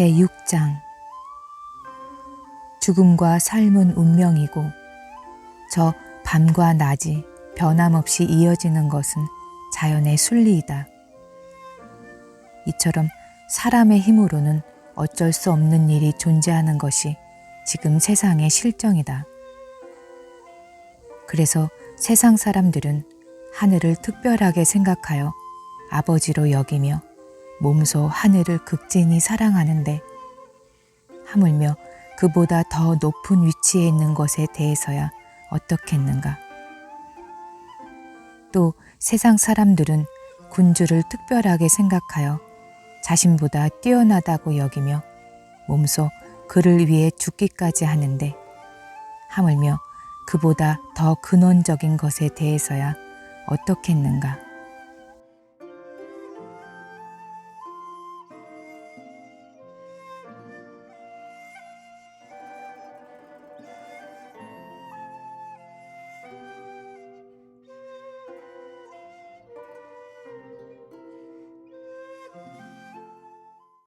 제6장 죽음과 삶은 운명이고 저 밤과 낮이 변함없이 이어지는 것은 자연의 순리이다. 이처럼 사람의 힘으로는 어쩔 수 없는 일이 존재하는 것이 지금 세상의 실정이다. 그래서 세상 사람들은 하늘을 특별하게 생각하여 아버지로 여기며 몸소 하늘을 극진히 사랑하는데 하물며 그보다 더 높은 위치에 있는 것에 대해서야 어떻겠는가. 또 세상 사람들은 군주를 특별하게 생각하여 자신보다 뛰어나다고 여기며 몸소 그를 위해 죽기까지 하는데 하물며 그보다 더 근원적인 것에 대해서야 어떻겠는가.